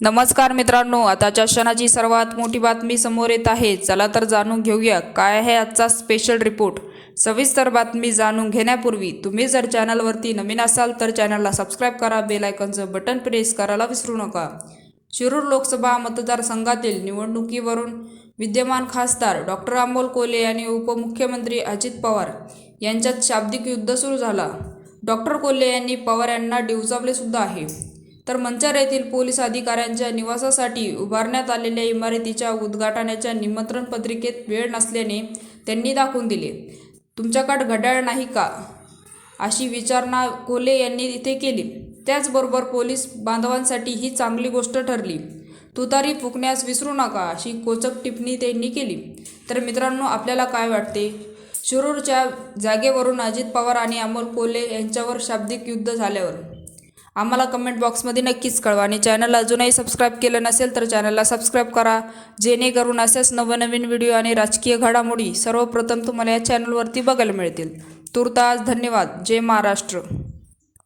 नमस्कार मित्रांनो आताच्या क्षणाची सर्वात मोठी बातमी समोर येत आहे. चला तर जाणून घेऊया काय आहे आजचा स्पेशल रिपोर्ट सविस्तर बातमी जाणून घेण्यापूर्वी तुम्ही जर चॅनलवरती नवीन असाल तर चॅनलला सबस्क्राईब करा बेलायकनचं बटन प्रेस करायला विसरू नका. शिरूर लोकसभा मतदारसंघातील निवडणुकीवरून विद्यमान खासदार डॉक्टर अमोल कोल्हे आणि उपमुख्यमंत्री अजित पवार यांच्यात शाब्दिक युद्ध सुरू झाला. डॉक्टर कोल्हे यांनी पवार यांना डिवचावले सुद्धा आहे. तर मंचर येथील पोलीस अधिकाऱ्यांच्या निवासासाठी उभारण्यात आलेल्या इमारतीच्या उद्घाटनाच्या निमंत्रण पत्रिकेत वेळ नसल्याने त्यांनी दाखवून दिले. तुमच्याकडे घड्याळ नाही का? अशी विचारणा कोले यांनी इथे केली. त्याचबरोबर पोलीस बांधवांसाठी ही चांगली गोष्ट ठरली. तुतारी फुकण्यास विसरू नका अशी कोचक टिप्पणी त्यांनी केली. तर मित्रांनो आपल्याला काय वाटते? शिरूरच्या जागेवरून अजित पवार आणि अमोल कोले यांच्यावर शाब्दिक युद्ध झाल्यावर आम्हाला कमेंट बॉक्समध्ये नक्कीच कळवा. आणि चॅनल अजूनही सबस्क्राईब केलं नसेल तर चॅनलला सबस्क्राईब करा. जेणेकरून असेच नवनवीन व्हिडिओ आणि राजकीय घडामोडी सर्वप्रथम तुम्हाला या चॅनलवरती बघायला मिळतील. तुर्तास धन्यवाद. जय महाराष्ट्र.